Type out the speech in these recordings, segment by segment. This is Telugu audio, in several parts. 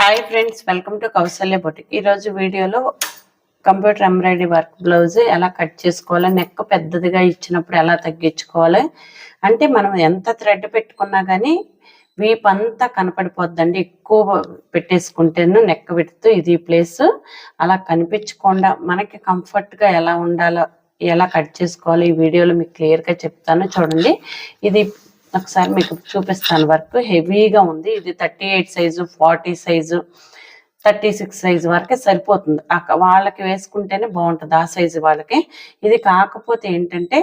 Hi friends welcome to Kaushalya boutique ఈరోజు వీడియోలో కంప్యూటర్ ఎంబ్రాయిడరీ వర్క్ బ్లౌజ్ ఎలా కట్ చేసుకోవాలి నెక్ పెద్దదిగా ఇచ్చినప్పుడు ఎలా తగ్గించుకోవాలి అంటే మనం ఎంత థ్రెడ్ పెట్టుకున్నా కానీ వీప్ అంతా కనపడిపోద్దండి. ఎక్కువ పెట్టేసుకుంటేను నెక్ పెడుతూ ఇది ప్లేస్ అలా కనిపించకుండా మనకి కంఫర్ట్గా గా ఎలా ఉండాలో ఎలా కట్ చేసుకోవాలి ఈ వీడియోలో మీకు క్లియర్గా చెప్తాను. చూడండి. ఇది ఒకసారి మీకు చూపిస్తాను వర్క్. హెవీగా ఉంది. ఇది thirty eight size forty size thirty six size వరకే సరిపోతుంది. వాళ్ళకి వేసుకుంటేనే బాగుంటుంది. ఆ సైజు వాళ్ళకి. ఇది కాకపోతే ఏంటంటే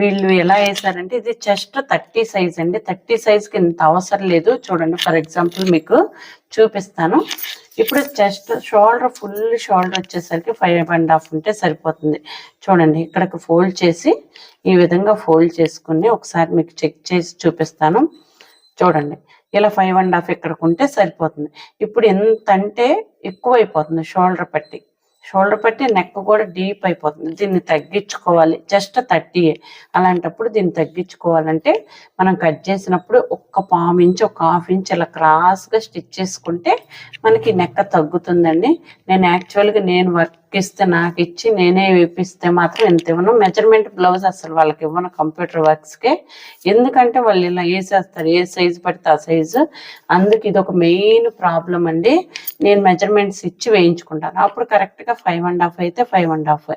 వీళ్ళు ఎలా వేసారంటే ఇది జస్ట్ థర్టీ సైజ్ అండి. థర్టీ సైజ్కి ఇంత అవసరం లేదు. చూడండి ఫర్ ఎగ్జాంపుల్ మీకు చూపిస్తాను. ఇప్పుడు చెస్ట్ షోల్డర్ ఫుల్ షోల్డర్ వచ్చేసరికి ఫైవ్ అండ్ హాఫ్ ఉంటే సరిపోతుంది. చూడండి ఇక్కడికి ఫోల్డ్ చేసి ఈ విధంగా ఫోల్డ్ చేసుకుని ఒకసారి మీకు చెక్ చేసి చూపిస్తాను. చూడండి ఇలా ఫైవ్ అండ్ హాఫ్ ఇక్కడికి ఉంటే సరిపోతుంది. ఇప్పుడు ఎంత అంటే ఎక్కువ అయిపోతుంది షోల్డర్ పట్టి. షోల్డర్ పట్టి నెక్ కూడా డీప్ అయిపోతుంది. దీన్ని తగ్గించుకోవాలి. జస్ట్ థర్టీ అలాంటప్పుడు దీన్ని తగ్గించుకోవాలంటే మనం కట్ చేసినప్పుడు ఒక్క పావు ఇంచ్ ఒక హాఫ్ ఇంచ్ ఇలా క్రాస్గా స్టిచ్ చేసుకుంటే మనకి నెక్క తగ్గుతుందండి. నేను యాక్చువల్గా నేను వర్క్ ఇస్తే నాకు ఇచ్చి నేనే వేపిస్తే మాత్రం ఎంత ఇవ్వను. మెజర్మెంట్ బ్లౌజ్ అసలు వాళ్ళకి ఇవ్వను కంప్యూటర్ వర్క్స్కే ఎందుకంటే వాళ్ళు ఇలా వేసేస్తారు ఏ సైజు పడితే ఆ సైజు అందుకు ఇది ఒక మెయిన్ ప్రాబ్లం అండి. నేను మెజర్మెంట్స్ ఇచ్చి వేయించుకుంటాను. అప్పుడు కరెక్ట్గా ఫైవ్ అండ్ హాఫ్ అయితే ఫైవ్ అండ్ హాఫ్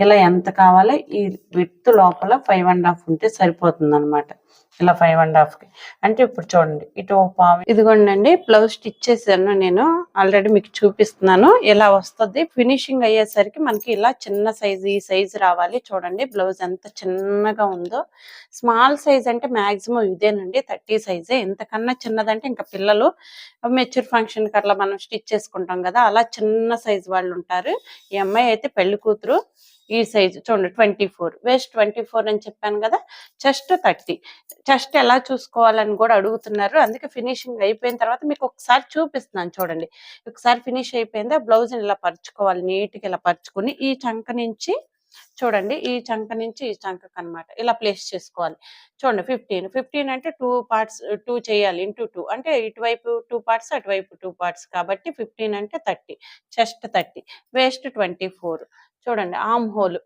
ఇలా ఎంత కావాలో? ఈ విత్ లోపల ఫైవ్ అండ్ హాఫ్ ఉంటే సరిపోతుంది అనమాట ఇలా ఫైవ్ అండ్ హాఫ్కి. అంటే ఇప్పుడు చూడండి ఇటు పావు ఇదిగోండి బ్లౌజ్ స్టిచ్ చేశాను నేను. ఆల్రెడీ మీకు చూపిస్తున్నాను ఇలా వస్తుంది. ఫినిషింగ్ అయ్యేసరికి మనకి ఇలా చిన్న సైజు ఈ సైజు రావాలి. చూడండి బ్లౌజ్ ఎంత చిన్నగా ఉందో. స్మాల్ సైజ్ అంటే మాక్సిమం ఇదేనండి థర్టీ సైజే ఇంతకన్నా చిన్నదంటే ఇంకా పిల్లలు మెచ్యూర్ ఫంక్షన్కి అట్లా మనం స్టిచ్ చేసుకుంటాం కదా అలా చిన్న సైజ్ వాళ్ళు ఉంటారు. ఈ అమ్మాయి అయితే పెళ్ళి కూతురు. ఈ సైజు చూడండి twenty four. Waist twenty four అని చెప్పాను కదా చెస్ట్ థర్టీ. చెస్ట్ ఎలా చూసుకోవాలని కూడా అడుగుతున్నారు. అందుకే ఫినిషింగ్ అయిపోయిన తర్వాత మీకు ఒకసారి చూపిస్తున్నాను చూడండి. ఒకసారి ఫినిష్ అయిపోయిందా బ్లౌజ్ని ఇలా పరుచుకోవాలి నీట్గా ఇలా పరుచుకుని ఈ చంక నుంచి చూడండి ఈ చంక నుంచి ఈ చంకకు అన్నమాట ఇలా ప్లేస్ చేసుకోవాలి. చూడండి ఫిఫ్టీన్. ఫిఫ్టీన్ అంటే టూ పార్ట్స్ టూ చేయాలి ఇంటూ టూ. అంటే ఇటువైపు టూ పార్ట్స్ అటువైపు టూ పార్ట్స్ కాబట్టి ఫిఫ్టీన్ అంటే thirty chest thirty. Waist twenty four. చూడండి ఆమ్ హోల్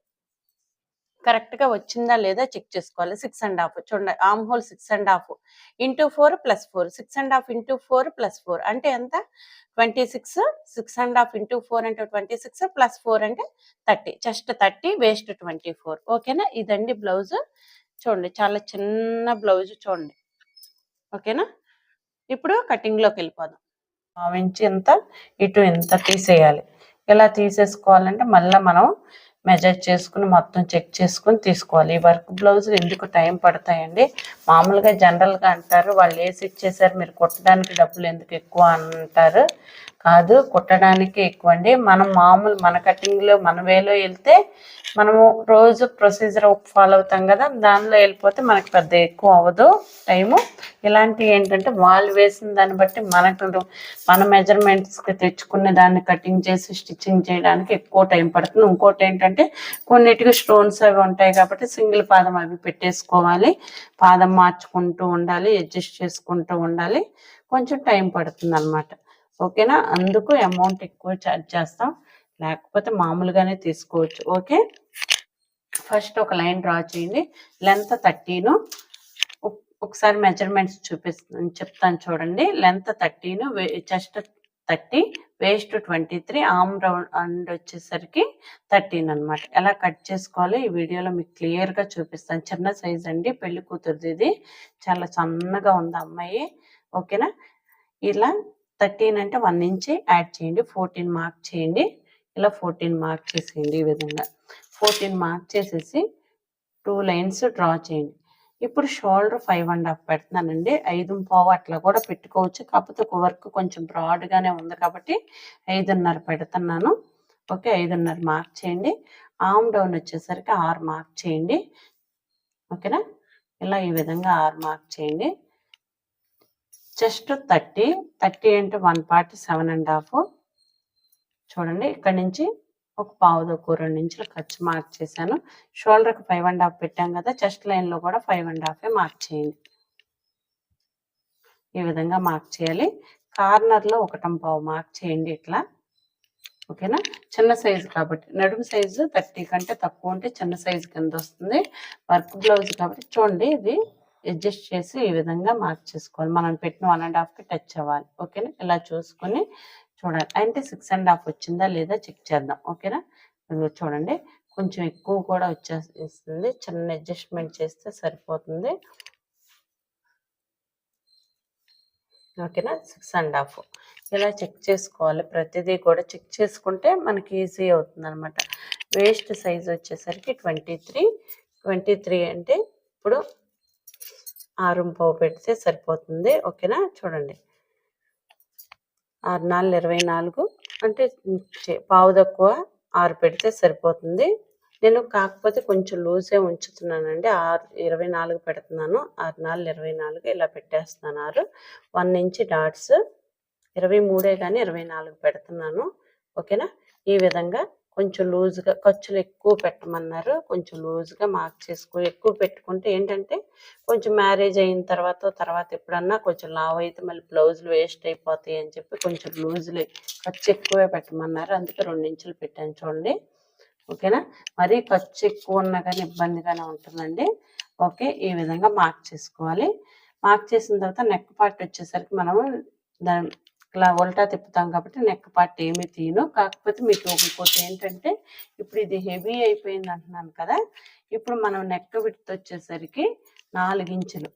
కరెక్ట్గా వచ్చిందా లేదా చెక్ చేసుకోవాలి. సిక్స్ అండ్ హాఫ్ చూడండి arm hole six and half into four plus four six and half into four plus four అంటే ఎంత? Twenty six six and half into four అంటే ట్వంటీ సిక్స్ ప్లస్ ఫోర్ అంటే thirty just thirty waist twenty four ఓకేనా ఇదండి బ్లౌజ్ చూడండి చాలా చిన్న బ్లౌజ్ చూడండి. ఓకేనా ఇప్పుడు కటింగ్లోకి వెళ్ళిపోదాం. పావు ఇంచు ఎంత? ఇటు ఎంత తీసేయాలి? ఇలా తీసేసుకోవాలంటే మళ్ళీ మనం మెజర్ చేసుకుని మొత్తం చెక్ చేసుకుని తీసుకోవాలి. ఈ వర్క్ బ్లౌజులు ఎందుకు టైం పడతాయండి? మామూలుగా జనరల్గా అంటారు వాళ్ళు వేసి ఇచ్చేసారు మీరు కుట్టడానికి డబ్బులు ఎందుకు ఎక్కువ అంటారు. కాదు కుట్టడానికి ఎక్కువ అండి మనం మామూలు మన కటింగ్లో మన వేలో వెళ్తే మనము రోజు ప్రొసీజర్ ఫాలో అవుతాం కదా దానిలో వెళ్ళిపోతే మనకి పెద్ద ఎక్కువ అవ్వదు టైము. ఇలాంటివి ఏంటంటే వాళ్ళు వేసిన దాన్ని బట్టి మనకు మన మెజర్మెంట్స్కి తెచ్చుకునే దాన్ని కటింగ్ చేసి స్టిచ్చింగ్ చేయడానికి ఎక్కువ టైం పడుతుంది. ఇంకోటి ఏంటంటే కొన్నిటికి స్టోన్స్ అవి ఉంటాయి కాబట్టి సింగిల్ పాదం అవి పెట్టేసుకోవాలి. పాదం మార్చుకుంటూ ఉండాలి అడ్జస్ట్ చేసుకుంటూ ఉండాలి. కొంచెం టైం పడుతుంది అనమాట ఓకేనా? అందుకు అమౌంట్ ఎక్కువ ఛార్జ్ చేస్తాం. లేకపోతే మామూలుగానే తీసుకోవచ్చు. ఓకే? ఫస్ట్ ఒక లైన్ డ్రా చేయండి. లెంత్ థర్టీను ఒకసారి మెజర్మెంట్స్ చూపిస్తాను చెప్తాను చూడండి. Length thirteen chest thirty waist twenty three arm round and వచ్చేసరికి థర్టీన్ అన్నమాట. ఎలా కట్ చేసుకోవాలో ఈ వీడియోలో మీకు క్లియర్గా చూపిస్తాను. చిన్న సైజ్ అండి పెళ్ళి కూతురుది ఇది. చాలా సన్నగా ఉంది అమ్మాయి. ఓకేనా? ఇలా థర్టీన్ అంటే వన్ ఇంచి యాడ్ చేయండి. ఫోర్టీన్ మార్క్ చేయండి. ఇలా ఫోర్టీన్ మార్క్ చేసేయండి ఈ విధంగా. ఫోర్టీన్ మార్క్ చేసేసి టూ లైన్స్ డ్రా చేయండి. ఇప్పుడు షోల్డర్ ఫైవ్ అండ్ హాఫ్ పెడుతున్నానండి. ఐదు పావు అట్లా కూడా పెట్టుకోవచ్చు. కాకపోతే ఒక వర్క్ కొంచెం బ్రాడ్గానే ఉంది కాబట్టి ఐదున్నర పెడుతున్నాను. ఓకే ఐదున్నర మార్క్ చేయండి. ఆమ్ డౌన్ వచ్చేసరికి ఆరు మార్క్ చేయండి. ఓకేనా? ఇలా ఈ విధంగా ఆరు మార్క్ చేయండి. జస్ట్ థర్టీ థర్టీ అంటే one part seven and half. చూడండి ఇక్కడ నుంచి ఒక పావు దొక్కు రెండు ఇంచులు ఖర్చు మార్క్ చేశాను. షోల్డర్కి ఫైవ్ అండ్ హాఫ్ పెట్టాం కదా చెస్ట్ లైన్లో కూడా ఫైవ్ అండ్ హాఫే మార్క్ చేయండి. ఈ విధంగా మార్క్ చేయాలి. కార్నర్లో ఒకటం పావు మార్క్ చేయండి ఇట్లా. ఓకేనా? చిన్న సైజు కాబట్టి. నడుము సైజు థర్టీ కంటే తక్కువ ఉంటే చిన్న సైజు కింద వస్తుంది. వర్క్ బ్లౌజ్ కాబట్టి చూడండి ఇది అడ్జస్ట్ చేసి ఈ విధంగా మార్క్ చేసుకోవాలి. మనం పెట్టిన వన్ అండ్ హాఫ్కి టచ్ అవ్వాలి. ఓకేనా? ఇలా చూసుకొని చూడాలి. అంటే సిక్స్ అండ్ హాఫ్ వచ్చిందా లేదా చెక్ చేద్దాం. ఓకేనా? చూడండి. కొంచెం ఎక్కువ కూడా వచ్చేస్తుంది. చిన్న అడ్జస్ట్మెంట్ చేస్తే సరిపోతుంది. ఓకేనా? సిక్స్ అండ్ హాఫ్ ఇలా చెక్ చేసుకోవాలి. ప్రతిదీ కూడా చెక్ చేసుకుంటే మనకి ఈజీ అవుతుంది అనమాట వేస్ట్ సైజ్ వచ్చేసరికి ట్వంటీ త్రీ ట్వంటీ త్రీ అంటే ఇప్పుడు ఆరు పావు పెడితే సరిపోతుంది. ఓకేనా? చూడండి. ఆరు నాలుగు ఇరవై నాలుగు. అంటే చే- పావు తక్కువ ఆరు పెడితే సరిపోతుంది. నేను కాకపోతే కొంచెం లూజే ఉంచుతున్నానండి. ఆరు ఇరవై నాలుగు పెడుతున్నాను. ఆరు నాలుగు ఇరవై నాలుగు ఇలా పెట్టేస్తున్నాను. ఆరు వన్ ఇంచ్ డాట్స్. ఇరవై మూడే కానీ ఇరవై నాలుగు పెడుతున్నాను. ఓకేనా? ఈ విధంగా కొంచెం లూజ్గా ఖర్చులు ఎక్కువ పెట్టమన్నారు. కొంచెం లూజ్గా మార్క్ చేసుకో ఎక్కువ పెట్టుకుంటే ఏంటంటే కొంచెం మ్యారేజ్ అయిన తర్వాత తర్వాత ఎప్పుడన్నా కొంచెం లావ్ అయితే మళ్ళీ బ్లౌజులు వేస్ట్ అయిపోతాయి అని చెప్పి కొంచెం లూజులు ఖర్చు ఎక్కువే పెట్టమన్నారు. అందుకే రెండు ఇంచులు పెట్టాను చూడండి. ఓకేనా? మరీ ఖర్చు ఎక్కువ ఉన్నా కానీ ఇబ్బందిగానే ఉంటుందండి. ఓకే ఈ విధంగా మార్క్ చేసుకోవాలి. మార్క్ చేసిన తర్వాత నెక్ పార్ట్ వచ్చేసరికి మనము దాని ఇలా ఉల్టా తిప్పుతాం కాబట్టి నెక్ పార్ట్ ఏమీ తీయను. కాకపోతే మీకు ఇంకోటి ఏంటంటే ఇప్పుడు ఇది హెవీ అయిపోయింది అంటున్నాను కదా ఇప్పుడు మనం నెక్ విడ్త్ వచ్చేసరికి నాలుగు ఇంచులు.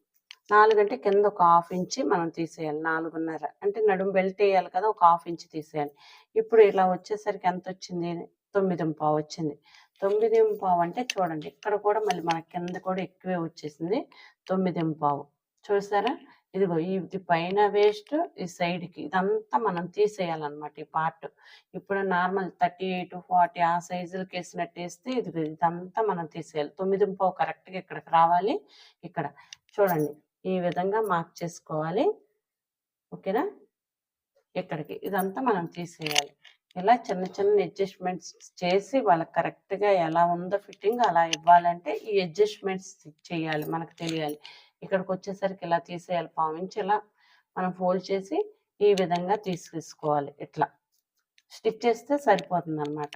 నాలుగు అంటే కింద ఒక హాఫ్ ఇంచి మనం తీసేయాలి నాలుగున్నర. అంటే నడుము బెల్ట్ వేయాలి కదా ఒక హాఫ్ ఇంచ్ తీసేయాలి. ఇప్పుడు ఇలా వచ్చేసరికి ఎంత వచ్చింది? తొమ్మిది పావు వచ్చింది. తొమ్మిది పావు అంటే చూడండి ఇక్కడ కూడా మళ్ళీ మన కింద కూడా ఎక్కువే వచ్చేసింది తొమ్మిది పావు. చూసారా? ఇదిగో ఇది పైన వేస్ట్ ఈ సైడ్కి ఇదంతా మనం తీసేయాలన్నమాట ఈ పార్ట్. ఇప్పుడు నార్మల్ థర్టీ ఎయిట్ ఫార్టీ ఆ సైజులకి వేసినట్టు వేస్తే ఇది ఇదంతా మనం తీసేయాలి. తొమ్మిది పావు కరెక్ట్గా ఇక్కడికి రావాలి. ఇక్కడ చూడండి ఈ విధంగా మార్క్ చేసుకోవాలి. ఓకేనా? ఇక్కడికి ఇదంతా మనం తీసేయాలి. ఇలా చిన్న చిన్న అడ్జస్ట్మెంట్స్ చేసి వాళ్ళకి కరెక్ట్గా ఎలా ఉందో ఫిట్టింగ్ అలా ఇవ్వాలంటే ఈ అడ్జస్ట్మెంట్స్ చేయాలి మనకు తెలియాలి. ఇక్కడికి వచ్చేసరికి ఇలా తీసేయాలి పావించి ఇలా మనం ఫోల్డ్ చేసి ఈ విధంగా తీసుకోవాలి ఇట్లా. స్టిచ్ చేస్తే సరిపోతుంది అనమాట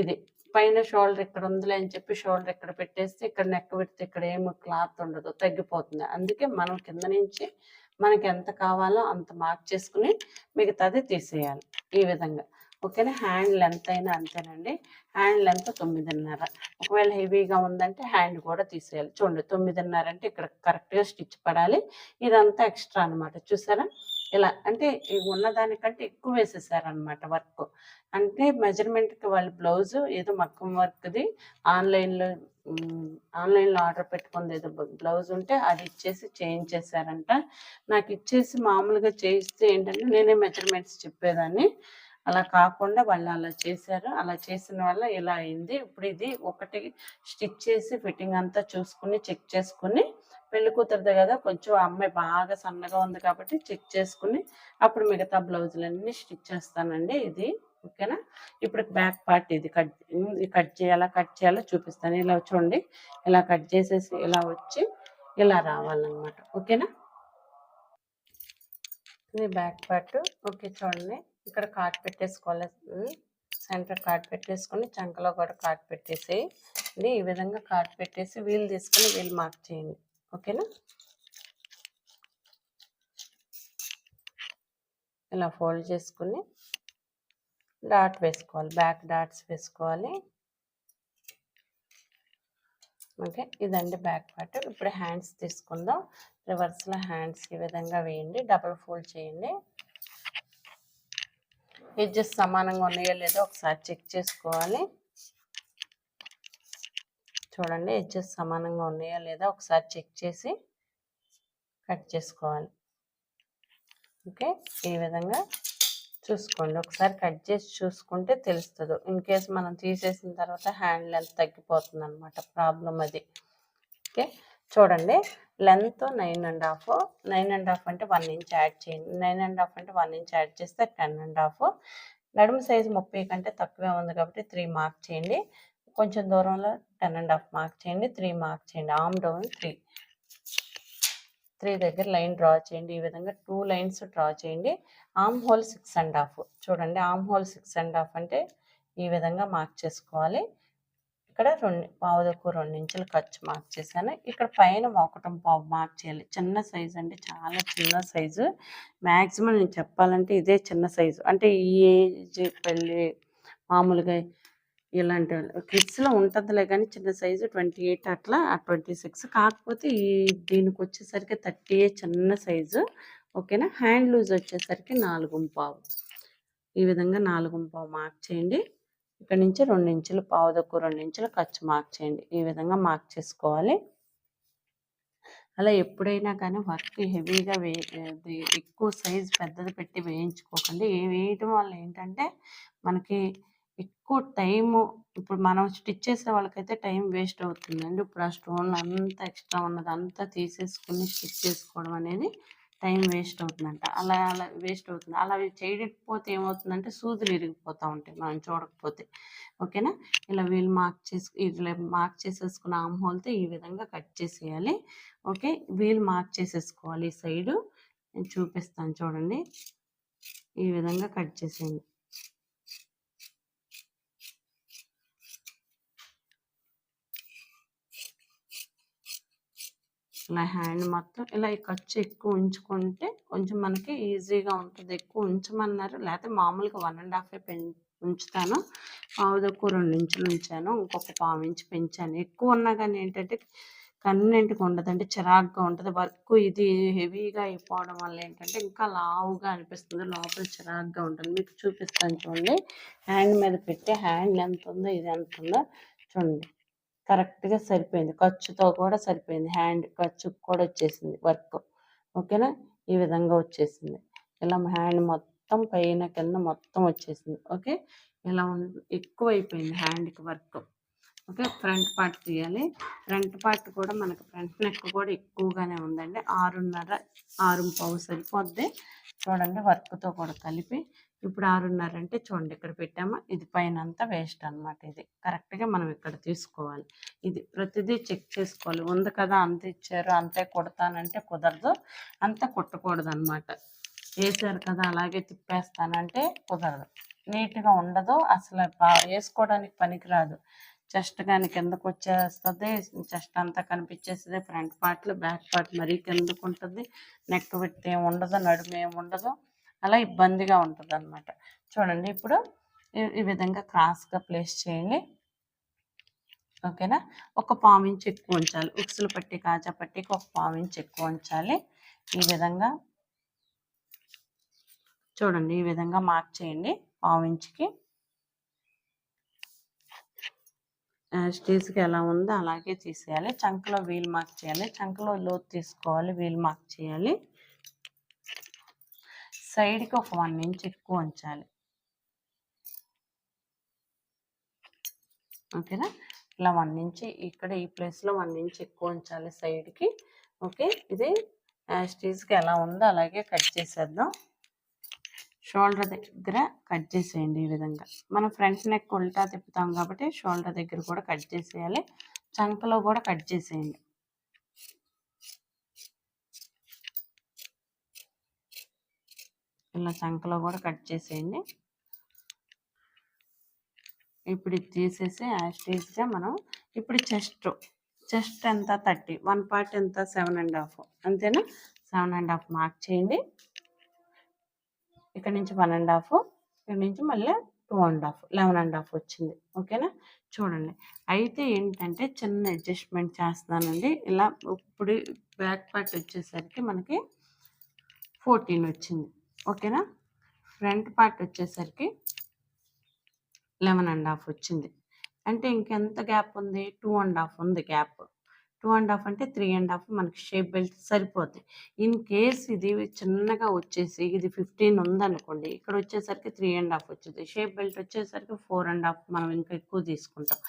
ఇది పైన షోల్డర్ ఇక్కడ ఉందిలే అని చెప్పి షోల్డర్ ఇక్కడ పెట్టేస్తే ఇక్కడ నెక్ పెడితే ఇక్కడ ఏమి క్లాత్ ఉండదు తగ్గిపోతుంది. అందుకే మనం కింద నుంచి మనకి ఎంత కావాలో అంత మార్క్ చేసుకుని మిగతాది తీసేయాలి ఈ విధంగా. ఓకేనా హ్యాండ్ లెంత్ అయినా అంతేనండి. హ్యాండ్ లెంత్ తొమ్మిదిన్నర. ఒకవేళ హెవీగా ఉందంటే హ్యాండ్ కూడా తీసేయాలి. చూడండి తొమ్మిదిన్నర అంటే ఇక్కడ కరెక్ట్గా స్టిచ్ పడాలి. ఇదంతా ఎక్స్ట్రా అన్నమాట. చూసారా? ఇలా అంటే ఉన్నదానికంటే ఎక్కువ వేసేసారనమాట వర్క్ అంటే మెజర్మెంట్కి వాళ్ళ బ్లౌజ్ ఏదో మక్కం వర్క్ది ఆన్లైన్లో ఆన్లైన్లో ఆర్డర్ పెట్టుకుంది ఏదో బ్లౌజ్ ఉంటే అది ఇచ్చేసి చేయించేసారంట నాకు ఇచ్చేసి మామూలుగా చేయిస్తే ఏంటంటే నేనే మెజర్మెంట్స్ చెప్పేదాన్ని. అలా కాకుండా వాళ్ళు అలా చేశారు. అలా చేసిన వల్ల ఇలా అయింది. ఇప్పుడు ఇది ఒకటి స్టిచ్ చేసి ఫిట్టింగ్ అంతా చూసుకుని చెక్ చేసుకుని పెళ్ళి కూతురుది కదా కొంచెం అమ్మాయి బాగా సన్నగా ఉంది కాబట్టి చెక్ చేసుకుని అప్పుడు మిగతా బ్లౌజులన్నీ స్టిచ్ చేస్తానండి ఇది. ఓకేనా? ఇప్పుడు బ్యాక్ పార్ట్ ఇది కట్ ఇది కట్ చేయాలా కట్ చేయాలో చూపిస్తాను. ఇలా చూడండి. ఇలా కట్ చేసేసి ఇలా వచ్చి ఇలా రావాలన్నమాట. ఓకేనా? ఇది బ్యాక్ పార్ట్. ఓకే చూడండి. ఇక్కడ కాట్ పెట్టేసుకోవాలి. సెంటర్ కాట్ పెట్టేసుకొని చంకలో కూడా కాట్ పెట్టేసి ఇది ఈ విధంగా కాట్ పెట్టేసి వీలు తీసుకొని వీలు మార్క్ చేయండి. ఓకేనా? ఇలా ఫోల్డ్ చేసుకుని డాట్ వేసుకోవాలి. బ్యాక్ డాట్స్ వేసుకోవాలి. ఓకే ఇదండి బ్యాక్ పార్ట్. ఇప్పుడు హ్యాండ్స్ తీసుకుందాం. రివర్స్లో హ్యాండ్స్ ఈ విధంగా వేయండి. డబుల్ ఫోల్డ్ చేయండి. ఎడ్జెస్ సమానంగా ఉన్నాయో లేదో ఒకసారి చెక్ చేసుకోవాలి. చూడండి ఎడ్జెస్ సమానంగా ఉన్నాయో లేదో ఒకసారి చెక్ చేసి కట్ చేసుకోవాలి. ఓకే ఈ విధంగా చూసుకోండి. ఒకసారి కట్ చేసి చూసుకుంటే తెలుస్తుంది. ఇన్ కేస్ మనం తీసేసిన తర్వాత హ్యాండ్ లెంత్ తగ్గిపోతుంది అనమాట ప్రాబ్లం అది. ఓకే చూడండి length nine and half. Nine and half అంటే వన్ ఇంచ్ యాడ్ చేయండి. నైన్ అండ్ హాఫ్ అంటే వన్ ఇంచ్ యాడ్ చేస్తే టెన్ అండ్ హాఫ్. నడుము సైజు ముప్పై కంటే తక్కువే ఉంది కాబట్టి త్రీ మార్క్ చేయండి. కొంచెం దూరంలో టెన్ అండ్ హాఫ్ మార్క్ చేయండి. త్రీ మార్క్ చేయండి. Arm down three. త్రీ దగ్గర లైన్ డ్రా చేయండి. ఈ విధంగా టూ లైన్స్ డ్రా చేయండి. Arm hole six and half. చూడండి arm hole six and half అంటే ఈ విధంగా మార్క్ చేసుకోవాలి. ఇక్కడ రెండు పావుదకు రెండు ఇంచులు ఖర్చు మార్క్ చేశాను. ఇక్కడ పైన ఒకటం పావు మార్క్ చేయాలి. చిన్న సైజు అంటే చాలా చిన్న సైజు. మ్యాక్సిమం నేను చెప్పాలంటే ఇదే చిన్న సైజు. అంటే ఈ ఏజ్ పెళ్ళి మామూలుగా ఇలాంటి కిడ్స్లో ఉంటుందిలే కానీ చిన్న సైజు ట్వంటీ ఎయిట్ అట్లా ట్వంటీ సిక్స్. కాకపోతే ఈ దీనికి వచ్చేసరికి థర్టీ చిన్న సైజు ఓకేనా? హ్యాండ్ లూజ్ వచ్చేసరికి నాలుగు పావు. ఈ విధంగా నాలుగు పావు మార్క్ చేయండి. ఇక్కడ నుంచి రెండు ఇంచులు పావుదక్కు రెండు ఇంచులు ఖర్చు మార్క్ చేయండి. ఈ విధంగా మార్క్ చేసుకోవాలి. అలా ఎప్పుడైనా కానీ వర్క్ హెవీగా వే ఎక్కువ సైజ్ పెద్దది పెట్టి వేయించుకోకండి. ఏ వేయటం వల్ల ఏంటంటే మనకి ఎక్కువ టైము ఇప్పుడు మనం స్టిచ్ చేసే వాళ్ళకైతే టైం వేస్ట్ అవుతుందండి. ఇప్పుడు ఆ స్టోన్ అంతా ఎక్స్ట్రా ఉన్నది అంతా తీసేసుకుని స్టిచ్ చేసుకోవడం అనేది టైం వేస్ట్ అవుతుందంట. అలా అలా వేస్ట్ అవుతుంది. అలా చేయకపోతే ఏమవుతుందంటే సూదులు ఇరిగిపోతూ ఉంటాయి మనం చూడకపోతే. ఓకేనా? ఇలా వీళ్ళు మార్క్ చేసు ఇలా మార్క్ చేసేసుకున్న ఆమ్ హోల్తో ఈ విధంగా కట్ చేసేయాలి. ఓకే? వీళ్ళు మార్క్ చేసేసుకోవాలి ఈ సైడు. నేను చూపిస్తాను చూడండి. ఈ విధంగా కట్ చేసేయండి. ఇట్లా హ్యాండ్ మొత్తం ఇలా ఈ ఖర్చు ఎక్కువ ఉంచుకుంటే కొంచెం మనకి ఈజీగా ఉంటుంది. ఎక్కువ ఉంచమన్నారు. లేకపోతే మామూలుగా వన్ అండ్ హాఫ్ పెం ఉంచుతాను. పావు తక్కువ రెండు ఇంచులు ఉంచాను. ఇంకొక పావు ఇంచు పెంచాను. ఎక్కువ ఉన్నా కానీ ఏంటంటే కన్నింటికి ఉండదు. అంటే చిరాగ్గా ఉంటుంది. వర్క్ ఇది హెవీగా అయిపోవడం వల్ల ఏంటంటే ఇంకా లావుగా అనిపిస్తుంది. లోపల చిరాగ్గా ఉంటుంది. మీకు చూపిస్తాను చూడండి. హ్యాండ్ మీద పెట్టి హ్యాండ్ ఎంత ఉందో ఇది ఎంత ఉందో చూడండి. కరెక్ట్గా సరిపోయింది. ఖర్చుతో కూడా సరిపోయింది. హ్యాండ్ ఖర్చు కూడా వచ్చేసింది వర్క్. ఓకేనా? ఈ విధంగా వచ్చేసింది. ఇలా హ్యాండ్ మొత్తం పైన కింద మొత్తం వచ్చేసింది. ఓకే? ఇలా ఎక్కువ అయిపోయింది హ్యాండ్కి వర్క్. ఓకే? ఫ్రంట్ పార్ట్ తీయాలి. ఫ్రంట్ పార్ట్ కూడా మనకు ఫ్రంట్ నెక్ కూడా ఎక్కువగానే ఉందండి. ఆరున్నర ఆరు పావు సరిపోద్ది. చూడండి వర్క్తో కూడా కలిపి ఇప్పుడు ఆరున్నర అంటే చూడండి ఇక్కడ పెట్టామా. ఇది పైన అంతా వేస్ట్ అనమాట ఇది. కరెక్ట్గా మనం ఇక్కడ తీసుకోవాలి. ఇది ప్రతిదీ చెక్ చేసుకోవాలి. ఉంది కదా అంత ఇచ్చారు అంతే కొడతానంటే కుదరదు. అంతా కుట్టకూడదు అనమాట వేసారు కదా అలాగే తిప్పేస్తానంటే కుదరదు. నీట్గా ఉండదు. అసలు వేసుకోవడానికి పనికిరాదు. చెస్ట్ కానీ కిందకు వచ్చేస్తుంది చెస్ట్ అంతా కనిపించేస్తుంది ఫ్రంట్ పార్ట్లు బ్యాక్ పార్ట్ మరీ కిందకు ఉంటుంది నెక్ పెట్టి ఏమి ఉండదు నడుము ఏమి ఉండదు. అలా ఇబ్బందిగా ఉంటుంది అనమాట చూడండి ఇప్పుడు ఈ విధంగా క్రాస్గా ప్లేస్ చేయండి. ఓకేనా? ఒక పావించి ఎక్కువ ఉంచాలి. ఉక్సులు పట్టి కాజా పట్టికి ఒక పావించి ఎక్కువ ఉంచాలి. ఈ విధంగా చూడండి ఈ విధంగా మార్క్ చేయండి ఇంచుకి. స్టేజ్కి ఎలా ఉందో అలాగే తీసేయాలి. చంకలో వీల్ మార్క్ చేయాలి. చంకలో లోతు తీసుకోవాలి. వీల్ మార్క్ చేయాలి. సైడ్కి ఒక వన్ ఇంచ్ ఎక్కువ ఉంచాలి. ఓకేనా? ఇలా వన్ ఇంచ్ ఇక్కడ ఈ ప్లేస్లో వన్ ఇంచ్ ఎక్కువ ఉంచాలి సైడ్కి. ఓకే? ఇది స్టీజ్కి ఎలా ఉందో అలాగే కట్ చేసేద్దాం. షోల్డర్ దగ్గర కట్ చేసేయండి ఈ విధంగా. మనం ఫ్రంట్ నెక్ ఉల్టా తిప్పుతాం కాబట్టి షోల్డర్ దగ్గర కూడా కట్ చేసేయాలి. చంకలో కూడా కట్ చేసేయండి. ఇలా చంకలో కూడా కట్ చేసేయండి. ఇప్పుడు ఇది తీసేసి యాస్టీజ్గా మనం ఇప్పుడు చెస్ట్ చెస్ట్ ఎంత? థర్టీ. వన్ పార్ట్ ఎంత? Seven and half. అంతేనా? సెవెన్ అండ్ హాఫ్ మార్క్ చేయండి. ఇక్కడ నుంచి వన్ అండ్ హాఫ్ ఇక్కడ నుంచి మళ్ళీ two and half eleven and half వచ్చింది. ఓకేనా? చూడండి. అయితే ఏంటంటే చిన్న అడ్జస్ట్మెంట్ చేస్తున్నానండి. ఇలా ఇప్పుడు బ్యాక్ పార్ట్ వచ్చేసరికి మనకి ఫోర్టీన్ వచ్చింది. ఓకేనా? ఫ్రంట్ పార్ట్ వచ్చేసరికి లెవెన్ అండ్ హాఫ్ వచ్చింది. అంటే ఇంకెంత గ్యాప్ ఉంది? టూ అండ్ హాఫ్ ఉంది గ్యాప్. టూ అండ్ హాఫ్ అంటే త్రీ అండ్ హాఫ్ మనకి షేప్ బెల్ట్ సరిపోద్ది. ఇన్ కేస్ ఇది చిన్నగా వచ్చేసి ఇది ఫిఫ్టీన్ ఉందనుకోండి ఇక్కడ వచ్చేసరికి త్రీ అండ్ హాఫ్ వచ్చింది. షేప్ బెల్ట్ వచ్చేసరికి ఫోర్ అండ్ హాఫ్ మనం ఇంకా ఎక్కువ తీసుకుంటాం.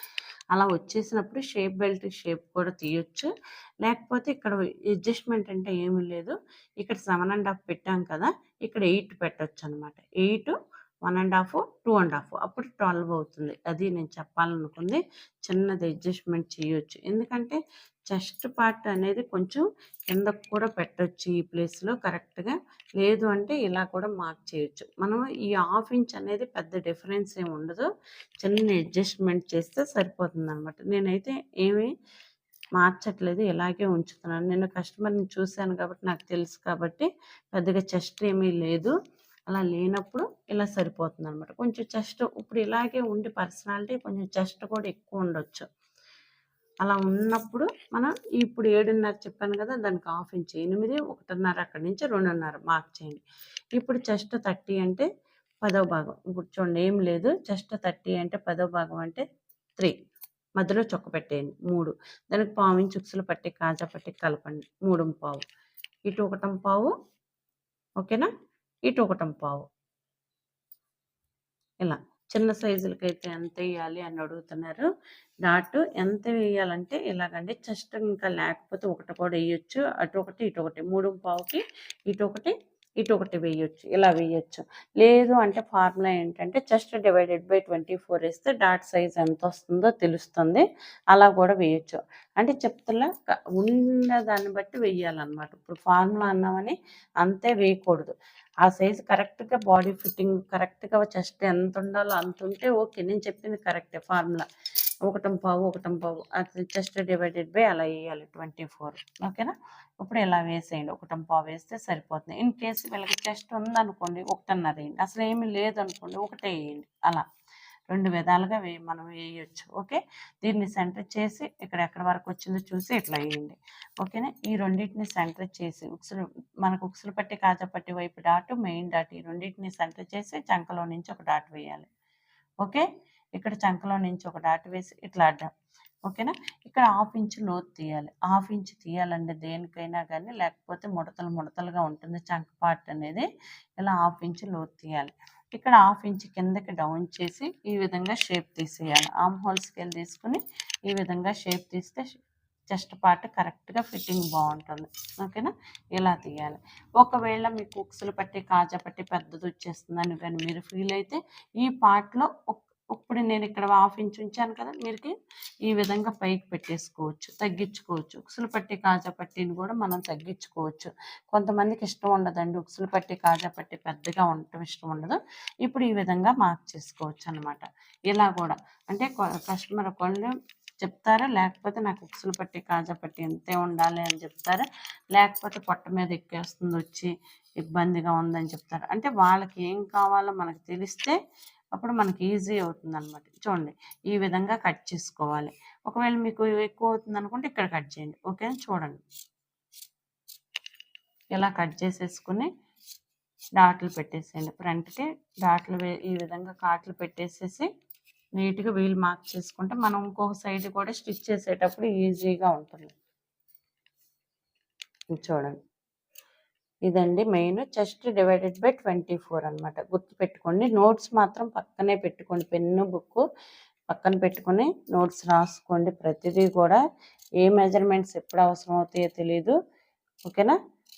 అలా వచ్చేసినప్పుడు షేప్ బెల్ట్ షేప్ కూడా తీయొచ్చు. లేకపోతే ఇక్కడ అడ్జస్ట్మెంట్ అంటే ఏమీ లేదు. ఇక్కడ సెవెన్ అండ్ హాఫ్ పెట్టాం కదా ఇక్కడ ఎయిట్ పెట్టచ్చు అనమాట eight one and half two and half. అప్పుడు ట్వెల్వ్ అవుతుంది. అది నేను చెప్పాలనుకుంది. చిన్నది అడ్జస్ట్మెంట్ చేయొచ్చు. ఎందుకంటే చెస్ట్ పార్ట్ అనేది కొంచెం కిందకు కూడా పెట్టొచ్చు ఈ ప్లేస్లో కరెక్ట్గా. లేదు అంటే ఇలా కూడా మార్క్ చేయొచ్చు. మనం ఈ హాఫ్ ఇంచ్ అనేది పెద్ద డిఫరెన్స్ ఏమి ఉండదు. చిన్న అడ్జస్ట్మెంట్ చేస్తే సరిపోతుంది అనమాట నేనైతే ఏమి మార్చట్లేదు. ఇలాగే ఉంచుతున్నాను. నేను కస్టమర్ని చూశాను కాబట్టి నాకు తెలుసు కాబట్టి పెద్దగా చెస్ట్ ఏమీ లేదు. అలా లేనప్పుడు ఇలా సరిపోతుంది అనమాట కొంచెం చెస్ట్ ఇప్పుడు ఇలాగే ఉండి పర్సనాలిటీ కొంచెం చెస్ట్ కూడా ఎక్కువ ఉండొచ్చు. అలా ఉన్నప్పుడు మనం ఇప్పుడు ఏడున్నర చెప్పాను కదా దానికి హాఫ్ ఇంచ్ ఎనిమిది ఒకటిన్నర అక్కడి నుంచి రెండున్నర మార్క్ చేయండి. ఇప్పుడు చెస్ట్ థర్టీ అంటే పదో భాగం. ఇప్పుడు చూడండి ఏం లేదు. చెస్ట్ థర్టీ అంటే పదో భాగం అంటే త్రీ. మధ్యలో చొక్క పెట్టేయండి. మూడు. దానికి పావు ఇంచు ఉక్సులు పట్టి కాజా పట్టి కలపండి. మూడు పావు. ఇటు ఒకటం పావు. ఓకేనా? ఇటు ఒకటం పావు. ఇలా చిన్న సైజులకి అయితే ఎంత వేయాలి అని అడుగుతున్నారు. డాట్ ఎంత వేయాలంటే ఇలాగండి జస్ట్ ఇంకా లేకపోతే ఒకటి కూడా వేయొచ్చు అటు ఒకటి ఇటు ఒకటి మూడు పావుకి ఇటు ఒకటి ఇటు ఒకటి వేయొచ్చు ఇలా వేయొచ్చు. లేదు అంటే ఫార్ములా ఏంటంటే just divided by twenty four వేస్తే డాట్ సైజ్ ఎంత వస్తుందో తెలుస్తుంది అలా కూడా వేయొచ్చు. అంటే చెప్తున్నా ఉన్న దాన్ని బట్టి వేయాలన్నమాట. ఇప్పుడు ఫార్ములా అన్నామని అంతే వేయకూడదు. ఆ సైజ్ కరెక్ట్గా బాడీ ఫిట్టింగ్ కరెక్ట్గా చెస్ట్ ఎంత ఉండాలో అంత ఉంటే ఓకే నేను చెప్పింది కరెక్టే ఫార్ములా. ఒకటం పావు ఒకటం పావు. అది జస్ట్ డివైడెడ్ బై అలా వేయాలి. ట్వంటీ ఫోర్ ఓకేనా ఇప్పుడు ఇలా వేసేయండి. ఒకటం పావు వేస్తే సరిపోతుంది. ఇన్ కేసు వీళ్ళకి చెస్ట్ ఉందనుకోండి ఒకటన్నర వేయండి. అసలు ఏమీ లేదనుకోండి ఒకటే వేయండి. అలా. రెండు విధాలుగా వే మనం వేయచ్చు. ఓకే దీన్ని సెంటర్ చేసి ఇక్కడ ఎక్కడ వరకు వచ్చిందో చూసి ఇట్లా వేయండి. ఓకేనా ఈ రెండింటిని సెంటర్ చేసి ఉక్సులు మనకు ఉక్సులు పట్టి కాజా పట్టి వైపు డాట్ మెయిన్ డాట్ ఈ రెండింటిని సెంటర్ చేసి చంకలో నుంచి ఒక డాట్ వేయాలి. ఓకే ఇక్కడ చంకలో నుంచి ఒక డాట్ వేసి ఇట్లా అడ్డం ఓకేనా? ఇక్కడ హాఫ్ ఇంచ్ లోతు తీయాలి. హాఫ్ ఇంచ్ తీయాలండి దేనికైనా కానీ లేకపోతే ముడతలు ముడతలుగా ఉంటుంది చంక పార్ట్ అనేది. ఇలా హాఫ్ ఇంచ్ లోతు తీయాలి. ఇక్కడ హాఫ్ ఇంచ్ కిందకి డౌన్ చేసి ఈ విధంగా షేప్ తీసేయాలి. ఆమ్ హోల్ స్కేల్ తీసుకుని ఈ విధంగా షేప్ తీస్తే చెస్ట్ పార్ట్ కరెక్ట్గా ఫిట్టింగ్ బాగుంటుంది. ఓకేనా? ఇలా తీయాలి. ఒకవేళ మీకు ఉక్సులు పట్టి కాజా పట్టి పెద్దది వచ్చేస్తుందని కానీ మీరు ఫీల్ అయితే ఈ పార్ట్లో ఇప్పుడు నేను ఇక్కడ హాఫ్ ఇంచ్ ఉంచాను కదా మీరుకి ఈ విధంగా పైకి పెట్టేసుకోవచ్చు తగ్గించుకోవచ్చు. ఉక్సులు పట్టి కాజా పట్టిని కూడా మనం తగ్గించుకోవచ్చు. కొంతమందికి ఇష్టం ఉండదండి ఉక్సులు పట్టి కాజా పట్టి పెద్దగా ఉండటం ఇష్టం ఉండదు. ఇప్పుడు ఈ విధంగా మార్క్ చేసుకోవచ్చు అనమాట ఇలా కూడా. అంటే కస్టమర్ ఒకళ్ళు చెప్తారా లేకపోతే నాకు ఉక్సులు పట్టి కాజా పట్టి ఎంతే ఉండాలి అని చెప్తారా లేకపోతే పొట్ట మీద ఎక్కేస్తుంది వచ్చి ఇబ్బందిగా ఉందని చెప్తారు? అంటే వాళ్ళకి ఏం కావాలో మనకు తెలిస్తే అప్పుడు మనకి ఈజీ అవుతుంది అనమాట చూడండి ఈ విధంగా కట్ చేసుకోవాలి. ఒకవేళ మీకు ఎక్కువ అవుతుంది అనుకుంటే ఇక్కడ కట్ చేయండి. ఓకే? చూడండి. ఇలా కట్ చేసేసుకుని డాట్లు పెట్టేసేయండి. ఫ్రంట్కి డాట్లు ఈ విధంగా కాట్లు పెట్టేసేసి నీట్గా వీల్ మార్క్ చేసుకుంటే మనం ఇంకొక సైడ్ కూడా స్టిచ్ చేసేటప్పుడు ఈజీగా ఉంటుంది. చూడండి. ఇదండి main. Chest divided by twenty four అనమాట గుర్తుపెట్టుకోండి నోట్స్ మాత్రం పక్కనే పెట్టుకోండి. పెన్ను బుక్ పక్కన పెట్టుకొని నోట్స్ రాసుకోండి. ప్రతిదీ కూడా ఏ మెజర్మెంట్స్ ఎప్పుడు అవసరం అవుతాయో తెలియదు ఓకేనా?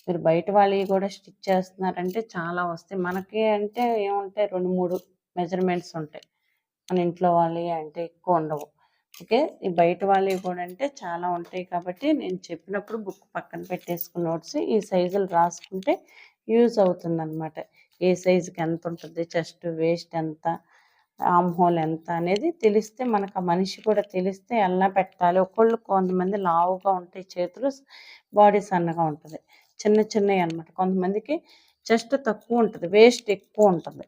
మీరు బయట వాళ్ళవి కూడా స్టిచ్ చేస్తున్నారంటే చాలా వస్తాయి. మనకి అంటే ఏముంటాయి? రెండు మూడు మెజర్మెంట్స్ ఉంటాయి. మన ఇంట్లో వాళ్ళవి అంటే ఎక్కువ ఉండవు. ఓకే. ఈ బయట వాళ్ళవి కూడా అంటే చాలా ఉంటాయి కాబట్టి నేను చెప్పినప్పుడు బుక్ పక్కన పెట్టేసుకున్న నోట్స్ ఈ సైజులు రాసుకుంటే యూజ్ అవుతుంది అనమాట ఏ సైజుకి ఎంత ఉంటుంది చెస్ట్ వేస్ట్ ఎంత ఆమ్ హోల్ ఎంత అనేది తెలిస్తే మనకు ఆ మనిషి కూడా తెలిస్తే ఎలా పెట్టాలి. ఒకళ్ళు కొంతమంది లావుగా ఉంటాయి చేతులు బాడీ సన్నగా ఉంటుంది. చిన్న చిన్నవి అనమాట కొంతమందికి చెస్ట్ తక్కువ ఉంటుంది వేస్ట్ ఎక్కువ ఉంటుంది.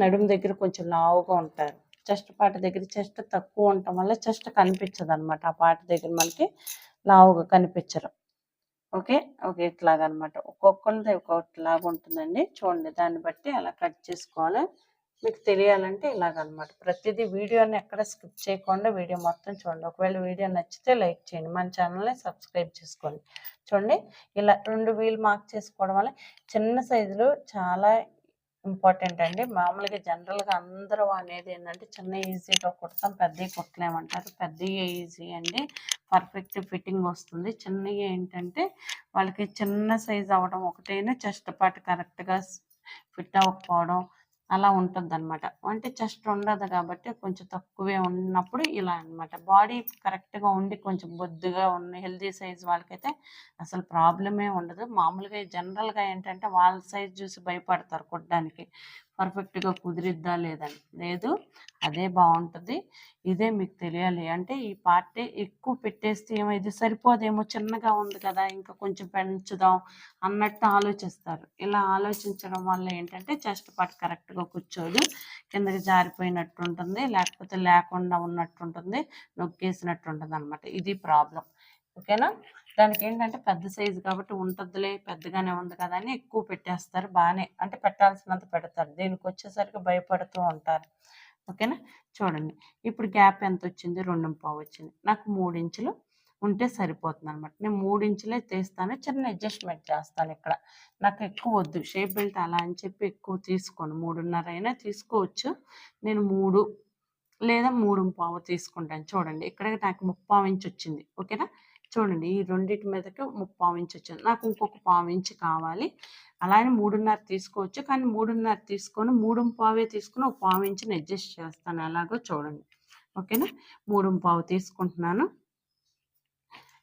నడుము దగ్గర కొంచెం లావుగా ఉంటారు. చెస్ట్ పాట దగ్గర చెస్ట్ తక్కువ ఉండటం వల్ల చెస్ట్ కనిపించదు అనమాట ఆ పాట దగ్గర మనకి లావుగా కనిపించరు. ఓకే? ఓకే ఇట్లాగనమాట. ఒక్కొక్కరిది ఒక్కొక్కలాగా ఉంటుందండి. చూడండి దాన్ని బట్టి అలా కట్ చేసుకోవాలి. మీకు తెలియాలంటే ఇలాగనమాట. ప్రతిదీ వీడియోని ఎక్కడ స్కిప్ చేయకుండా వీడియో మొత్తం చూడండి. ఒకవేళ వీడియో నచ్చితే లైక్ చేయండి. మన ఛానల్ని సబ్స్క్రైబ్ చేసుకోండి. చూడండి ఇలా రెండు వీలు మార్క్ చేసుకోవడం వల్ల చిన్న సైజులు చాలా ఇంపార్టెంట్ అండి. మామూలుగా జనరల్గా అందరూ అనేది ఏంటంటే చిన్న ఈజీగా కుడతాం పెద్దవి కుట్టలేమంటారు. పెద్దవి ఈజీ అండి. పర్ఫెక్ట్ ఫిట్టింగ్ వస్తుంది. చిన్నవి ఏంటంటే వాళ్ళకి చిన్న సైజ్ అవ్వడం ఒకటైనా చెస్ట్ పార్ట్ కరెక్ట్గా ఫిట్ అవ్వకపోవడం అలా ఉంటుంది అనమాట అంటే చెస్ట్ ఉండదు కాబట్టి కొంచెం తక్కువే ఉన్నప్పుడు ఇలా అనమాట బాడీ కరెక్ట్గా ఉండి కొంచెం బొద్దుగా ఉన్న హెల్దీ సైజ్ వాళ్ళకైతే అసలు ప్రాబ్లమే ఉండదు. మామూలుగా జనరల్గా ఏంటంటే వాళ్ళ సైజ్ చూసి భయపడతారు కుట్టడానికి. పర్ఫెక్ట్గా కుదిరిద్దా లేదని లేదు అదే బాగుంటుంది ఇదే మీకు తెలియాలి. అంటే ఈ పార్టీ ఎక్కువ పెట్టేస్తే ఏమో ఇది సరిపోదేమో చిన్నగా ఉంది కదా ఇంకా కొంచెం పెంచుదాం అన్నట్టు ఆలోచిస్తారు. ఇలా ఆలోచించడం వల్ల ఏంటంటే చెస్ట్ పార్ట్ కరెక్ట్గా కూర్చోదు కిందకి జారిపోయినట్టు ఉంటుంది లేకపోతే లేకుండా ఉన్నట్టు ఉంటుంది నొక్కేసినట్టు ఉంటుంది అనమాట ఇది ప్రాబ్లం ఓకేనా? దానికి ఏంటంటే పెద్ద సైజు కాబట్టి ఉంటుందిలే పెద్దగానే ఉంది కదా అని ఎక్కువ పెట్టేస్తారు బాగానే అంటే పెట్టాల్సినంత పెడతారు. దీనికి వచ్చేసరికి భయపడుతూ ఉంటారు. ఓకేనా? చూడండి. ఇప్పుడు గ్యాప్ ఎంత వచ్చింది రెండు పావు వచ్చింది నాకు మూడు ఇంచులు ఉంటే సరిపోతుంది అనమాట నేను మూడు ఇంచులే తీస్తాను. చిన్న అడ్జస్ట్మెంట్ చేస్తాను ఇక్కడ. నాకు ఎక్కువ వద్దు. షేప్ బెల్ట్ అలా అని చెప్పి ఎక్కువ తీసుకోను. మూడున్నర అయినా తీసుకోవచ్చు. నేను మూడు లేదా మూడు పావు తీసుకుంటాను. చూడండి. ఇక్కడ నాకు ముప్పావు ఇంచు వచ్చింది ఓకేనా? చూడండి ఈ రెండింటి మీదకి ముప్పావు ఇంచ్ వచ్చింది నాకు ఇంకొక పావు ఇంచ్ కావాలి. అలానే మూడున్నర తీసుకోవచ్చు. కానీ మూడున్నర తీసుకొని మూడు పావే తీసుకుని ఒక పావు ఇంచుని అడ్జస్ట్ చేస్తాను. ఎలాగో చూడండి. ఓకేనా? మూడు పావు తీసుకుంటున్నాను.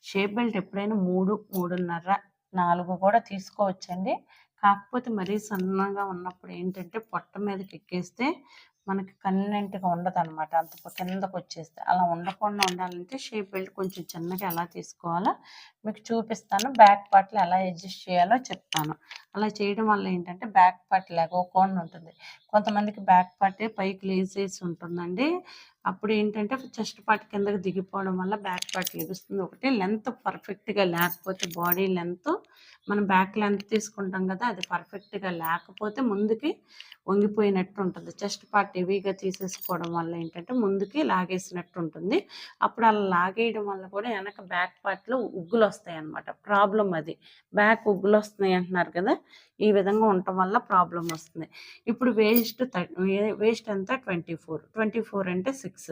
షేప్ బెల్ట్ ఎప్పుడైనా మూడు మూడున్నర నాలుగు కూడా తీసుకోవచ్చండి. కాకపోతే మరీ సన్నగా ఉన్నప్పుడు ఏంటంటే పొట్ట మీదకి ఎక్కేస్తే మనకి కన్వీనెంట్గా ఉండదు అనమాట అంత కిందకు వచ్చేస్తే అలా ఉండకుండా ఉండాలంటే షేప్ బెల్ట్ కొంచెం చిన్నగా ఎలా తీసుకోవాలో మీకు చూపిస్తాను. బ్యాక్ పార్ట్లు ఎలా అడ్జస్ట్ చేయాలో చెప్తాను. అలా చేయడం వల్ల ఏంటంటే బ్యాక్ పార్ట్ లేకపోకుండా ఉంటుంది. కొంతమందికి బ్యాక్ పార్టే పైకి లేసేసి ఉంటుందండి. అప్పుడు ఏంటంటే చెస్ట్ పార్ట్ కిందకి దిగిపోవడం వల్ల బ్యాక్ పార్ట్ లెగుస్తుంది ఒకటి లెంత్ పర్ఫెక్ట్గా లేకపోతే బాడీ లెంత్ మనం బ్యాక్ లెంత్ తీసుకుంటాం కదా అది పర్ఫెక్ట్గా లేకపోతే ముందుకి వంగిపోయినట్టు ఉంటుంది. చెస్ట్ పార్ట్ హెవీగా తీసేసుకోవడం వల్ల ఏంటంటే ముందుకి లాగేసినట్టు ఉంటుంది. అప్పుడు అలా లాగేయడం వల్ల కూడా వెనక బ్యాక్ పార్ట్లో ఉగ్గులు వస్తాయి అన్నమాట ప్రాబ్లం అది. బ్యాక్ ఉగ్గులు వస్తున్నాయి అంటున్నారు కదా ఈ విధంగా ఉండటం వల్ల ప్రాబ్లం వస్తుంది. ఇప్పుడు వేస్ట్ వేస్ట్ ఎంత? Twenty four. ట్వంటీ ఫోర్ అంటే సిక్స్.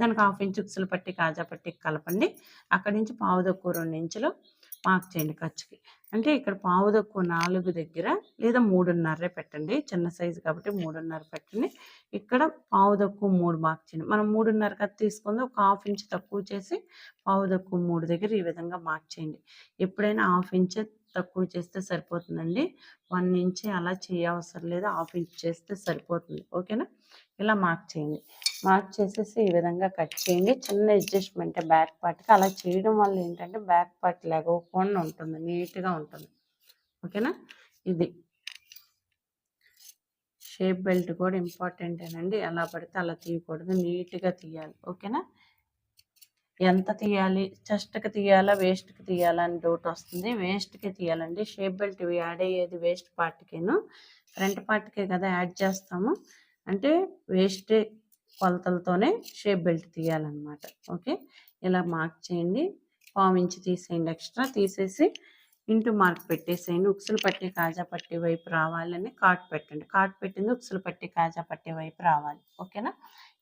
దానికి హాఫ్ ఇంచ్ ఉక్సులు పట్టి కాజా పట్టి కలపండి. అక్కడి నుంచి పావు తక్కువ రెండు ఇంచులు మార్క్ చేయండి ఖర్చుకి. అంటే ఇక్కడ పావు తక్కువ నాలుగు దగ్గర లేదా మూడున్నర పెట్టండి. చిన్న సైజు కాబట్టి మూడున్నర పెట్టండి. ఇక్కడ పావు తక్కువ మూడు మార్క్ చేయండి. మనం మూడున్నర కత్తి తీసుకుంది ఒక హాఫ్ ఇంచ్ తక్కువ చేసి పావు తక్కువ మూడు దగ్గర ఈ విధంగా మార్క్ చేయండి. ఎప్పుడైనా హాఫ్ ఇంచ్ తక్కువ చేస్తే సరిపోతుందండి. వన్ ఇంచ్ అలా చేయవసరం లేదు. హాఫ్ ఇంచ్ చేస్తే సరిపోతుంది. ఓకేనా? ఇలా మార్క్ చేయండి. మార్క్ చేసేసి ఈ విధంగా కట్ చేయండి. చిన్న అడ్జస్ట్మెంట్ బ్యాక్ పార్ట్కి అలా చేయడం వల్ల ఏంటంటే బ్యాక్ పార్ట్ లేకపోకుండా ఉంటుంది. నీట్గా ఉంటుంది. ఓకేనా? ఇది. షేప్ బెల్ట్ కూడా ఇంపార్టెంట్ అండి ఎలా పడితే అలా తీయకూడదు. నీట్గా తీయాలి. ఓకేనా? ఎంత తీయాలి? చెస్ట్కి తీయాలా? వేస్ట్కి తీయాలా? అని డౌట్ వస్తుంది. వేస్ట్కి తీయాలండి. షేప్ బెల్ట్ యాడ్ అయ్యేది వేస్ట్ పార్ట్కేను. ఫ్రంట్ పార్ట్కే కదా యాడ్ చేస్తాము. అంటే వేస్ట్ కొలతలతోనే షేప్ బెల్ట్ తీయాలన్నమాట. ఓకే? ఇలా మార్క్ చేయండి. పావు తీసేయండి ఎక్స్ట్రా. తీసేసి ఇంటూ మార్క్ పెట్టేసేయండి. ఉక్సులు పట్టి కాజా పట్టి వైపు రావాలని కాట్ పెట్టండి. కాట్ పెట్టింది ఉక్సులు పట్టి కాజా పట్టి వైపు రావాలి. ఓకేనా?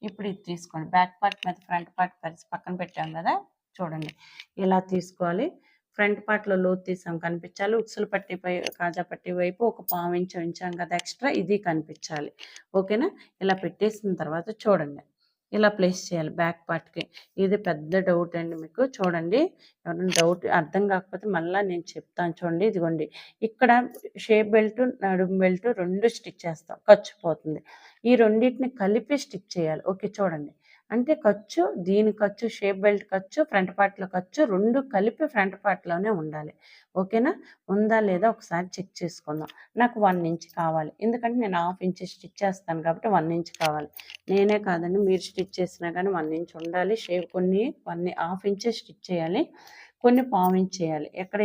ఇప్పుడు ఇది తీసుకోండి. బ్యాక్ పార్ట్ మీద ఫ్రంట్ పార్ట్ పరిచి పక్కన పెట్టాం కదా చూడండి. ఇలా తీసుకోవాలి. ఫ్రంట్ పార్ట్లో లోతు తీసాం కనిపించాలి. ఉక్సులు పట్టి పై కాజా పట్టి వైపు ఒక పావు ఇంచు ఉంచాం కదా ఎక్స్ట్రా ఇది కనిపించాలి. ఓకేనా? ఇలా పెట్టేసిన తర్వాత చూడండి. ఇలా ప్లేస్ చేయాలి బ్యాక్ పార్ట్కి. ఇది పెద్ద డౌట్ అండి మీకు. చూడండి. ఎవరైనా డౌట్ అర్థం కాకపోతే మళ్ళీ నేను చెప్తాను చూడండి. ఇదిగోండి. ఇక్కడ షేప్ బెల్ట్ నడుము బెల్ట్ రెండు స్టిచ్ చేస్తాం. ఖర్చు పోతుంది. ఈ రెండింటిని కలిపి స్టిచ్ చేయాలి. ఓకే చూడండి. అంటే ఖర్చు దీని ఖర్చు షేప్ బెల్ట్ ఖర్చు ఫ్రంట్ పార్ట్లో ఖర్చు రెండు కలిపి ఫ్రంట్ పార్ట్లోనే ఉండాలి. ఓకేనా? ఉందా లేదా ఒకసారి చెక్ చేసుకుందాం. నాకు వన్ ఇంచ్ కావాలి. ఎందుకంటే నేను హాఫ్ ఇంచ్ స్టిచ్ చేస్తాను కాబట్టి వన్ ఇంచ్ కావాలి. నేనే కాదండి మీరు స్టిచ్ చేసినా కానీ వన్ ఇంచ్ ఉండాలి. షేప్ కొన్ని వన్ హాఫ్ ఇంచ్ స్టిచ్ చేయాలి. కొన్ని పావించి చేయాలి. ఎక్కడ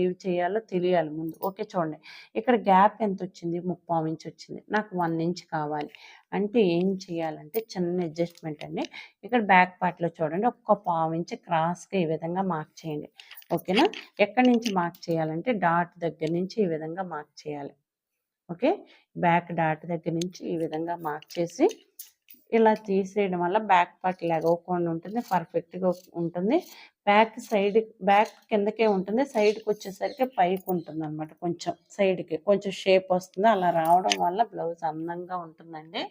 ఏవి చేయాలో తెలియాలి ముందు. ఓకే చూడండి. ఇక్కడ గ్యాప్ ఎంత వచ్చింది ముప్పావు ఇంచ్ వచ్చింది నాకు వన్ ఇంచ్ కావాలి. అంటే ఏం చేయాలంటే చిన్న అడ్జస్ట్మెంట్ అండి. ఇక్కడ బ్యాక్ పార్ట్లో చూడండి. ఒక్క పావు ఇంచ్ క్రాస్గా ఈ విధంగా మార్క్ చేయండి. ఓకేనా? ఎక్కడి నుంచి మార్క్ చేయాలంటే డాట్ దగ్గర నుంచి ఈ విధంగా మార్క్ చేయాలి. ఓకే? బ్యాక్ డాట్ దగ్గర నుంచి ఈ విధంగా మార్క్ చేసి ఇలా తీసేయడం వల్ల బ్యాక్ పార్ట్ లెగవకుండా ఉంటుంది. పర్ఫెక్ట్గా ఉంటుంది. బ్యాక్ సైడ్ బ్యాక్ కిందకే ఉంటుంది. సైడ్కి వచ్చేసరికి పైకి ఉంటుంది అనమాట కొంచెం సైడ్కి కొంచెం షేప్ వస్తుంది. అలా రావడం వల్ల బ్లౌజ్ అందంగా ఉంటుందండి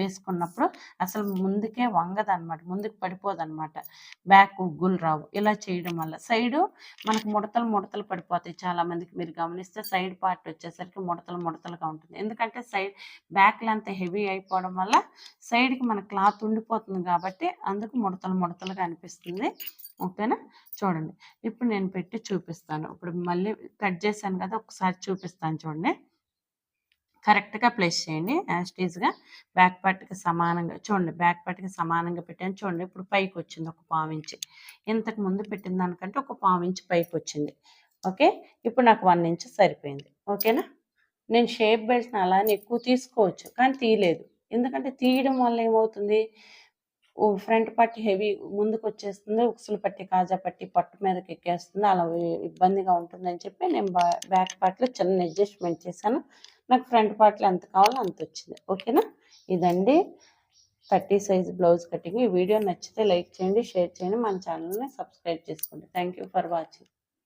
వేసుకున్నప్పుడు. అసలు ముందుకే వంగదనమాట ముందుకు పడిపోదనమాట బ్యాక్ ఉగ్గులు రావు. ఇలా చేయడం వల్ల సైడు మనకు ముడతలు ముడతలు పడిపోతాయి. చాలా మందికి మీరు గమనిస్తే సైడ్ పార్ట్ వచ్చేసరికి ముడతలు ముడతలుగా ఉంటుంది. ఎందుకంటే సైడ్ బ్యాక్ లెంత్ హెవీ అయిపోవడం వల్ల సైడ్కి మన క్లాత్ ఉండిపోతుంది కాబట్టి అందుకు ముడతలు ముడతలుగా అనిపిస్తుంది. ఓకేనా? చూడండి. ఇప్పుడు నేను పెట్టి చూపిస్తాను. ఇప్పుడు మళ్ళీ కట్ చేశాను కదా ఒకసారి చూపిస్తాను చూడండి. కరెక్ట్గా ప్లేస్ చేయండి. యాస్టీజ్గా బ్యాక్ పార్ట్కి సమానంగా చూడండి. బ్యాక్ పార్ట్కి సమానంగా పెట్టాను. చూడండి. ఇప్పుడు పైకి వచ్చింది ఒక పావు ఇంచి. ఇంతకు ముందు పెట్టిన దానికంటే ఒక పావు ఇంచి పైకి వచ్చింది. ఓకే? ఇప్పుడు నాకు వన్ ఇంచ్ సరిపోయింది. ఓకేనా? నేను షేప్ బెల్ట్ని అలానే ఎక్కువ తీసుకోవచ్చు. కానీ తీయలేదు. ఎందుకంటే తీయడం వల్ల ఏమవుతుంది? ఫ్రంట్ పట్టి హెవీ ముందుకు వచ్చేస్తుంది ఉక్సులు పట్టి కాజా పట్టి పట్టు మీదకి ఎక్కేస్తుంది అలా ఇబ్బందిగా ఉంటుందని చెప్పి నేను బ్యాక్ పార్ట్లో చిన్న అడ్జస్ట్మెంట్ చేశాను. నాకు ఫ్రంట్ పార్ట్లో ఎంత కావాలో అంత వచ్చింది ఓకేనా? ఇదండి. Thirty size blouse cutting. ఈ వీడియో నచ్చితే లైక్ చేయండి షేర్ చేయండి మన ఛానల్ని సబ్స్క్రైబ్ చేసుకోండి. Thank you for watching.